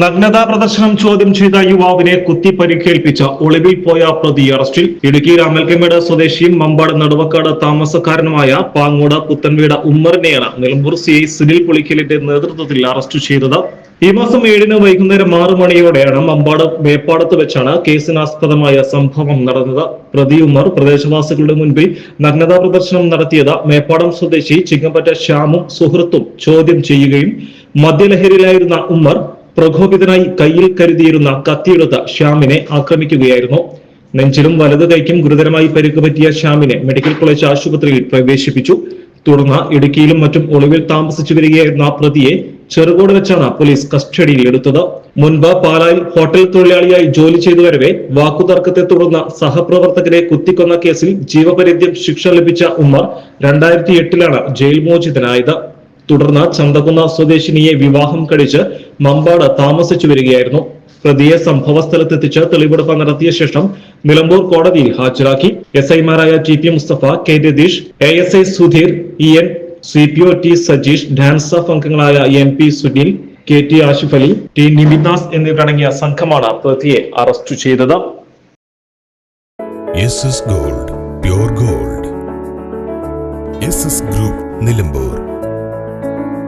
നഗ്നതാ പ്രദർശനം ചോദ്യം ചെയ്ത യുവാവിനെ കുത്തി പരിക്കേൽപ്പിച്ച ഒളിവിൽ പോയ പ്രതി അറസ്റ്റിൽ ഇടുക്കി രാമൽക്കമേട് സ്വദേശിയും മമ്പാട് നടുവക്കാട് താമസക്കാരനുമായ പാങ്ങോട് പുത്തൻവീട് ഉമ്മറിനെയാണ് നിലമ്പൂർ സി ഐ സുനിൽ പുളിക്കലിന്റെ നേതൃത്വത്തിൽ അറസ്റ്റ് ചെയ്തത്. ഈ മാസം ഏഴിന് വൈകുന്നേരം ആറു മണിയോടെയാണ് മമ്പാട് മേപ്പാടത്ത് വെച്ചാണ് കേസിനാസ്പദമായ സംഭവം നടന്നത്. പ്രതി ഉമ്മർ പ്രദേശവാസികളുടെ മുൻപിൽ നഗ്നതാ പ്രദർശനം നടത്തിയത് മേപ്പാടം സ്വദേശി ചിങ്ങമ്പറ്റ ശ്യാമും സുഹൃത്തും ചോദ്യം ചെയ്യുകയും മദ്യലഹരിയിലായിരുന്ന ഉമ്മർ പ്രകോപിതനായി കയ്യിൽ കരുതിയിരുന്ന കത്തിയെടുത്ത ശ്യാമിനെ ആക്രമിക്കുകയായിരുന്നു. നെഞ്ചിലും വലതു കൈക്കും ഗുരുതരമായി പരിക്ക് പറ്റിയ ശ്യാമിനെ മെഡിക്കൽ കോളേജ് ആശുപത്രിയിൽ പ്രവേശിപ്പിച്ചു. തുടർന്ന് ഇടുക്കിയിലും മറ്റും ഒളിവിൽ താമസിച്ചു വരികയായിരുന്ന പ്രതിയെ ചെറുകോട് വെച്ചാണ് പോലീസ് കസ്റ്റഡിയിൽ എടുത്തത്. മുൻപ് പാലായിൽ ഹോട്ടൽ തൊഴിലാളിയായി ജോലി ചെയ്തു വരവെ വാക്കുതർക്കത്തെ തുടർന്ന് സഹപ്രവർത്തകരെ കുത്തിക്കൊന്ന കേസിൽ ജീവപര്യന്തം ശിക്ഷ ലഭിച്ച ഉമ്മർ രണ്ടായിരത്തി എട്ടിലാണ് ജയിൽ മോചിതനായത്. തുടർന്ന് ചന്തകുന്ന സ്വദേശിനിയെ വിവാഹം കഴിച്ച് മമ്പാട് താമസിച്ചു വരികയായിരുന്നു. പ്രതിയെ സംഭവ സ്ഥലത്തെത്തിച്ച് തെളിവെടുപ്പ് നടത്തിയ ശേഷം നിലമ്പൂർ കോടതിയിൽ ഹാജരാക്കി. എസ് ഐമാരായ T P Musthafa K Ratheesh A S I Sudheer E N C P O T Sajeesh DANSAF അംഗങ്ങളായ N P Sunil K T Ashif Ali T Nimidas എന്നിവരടങ്ങിയ സംഘമാണ് പ്രതിയെ അറസ്റ്റ് ചെയ്തത്. Gold pure gold. Group Nilambur.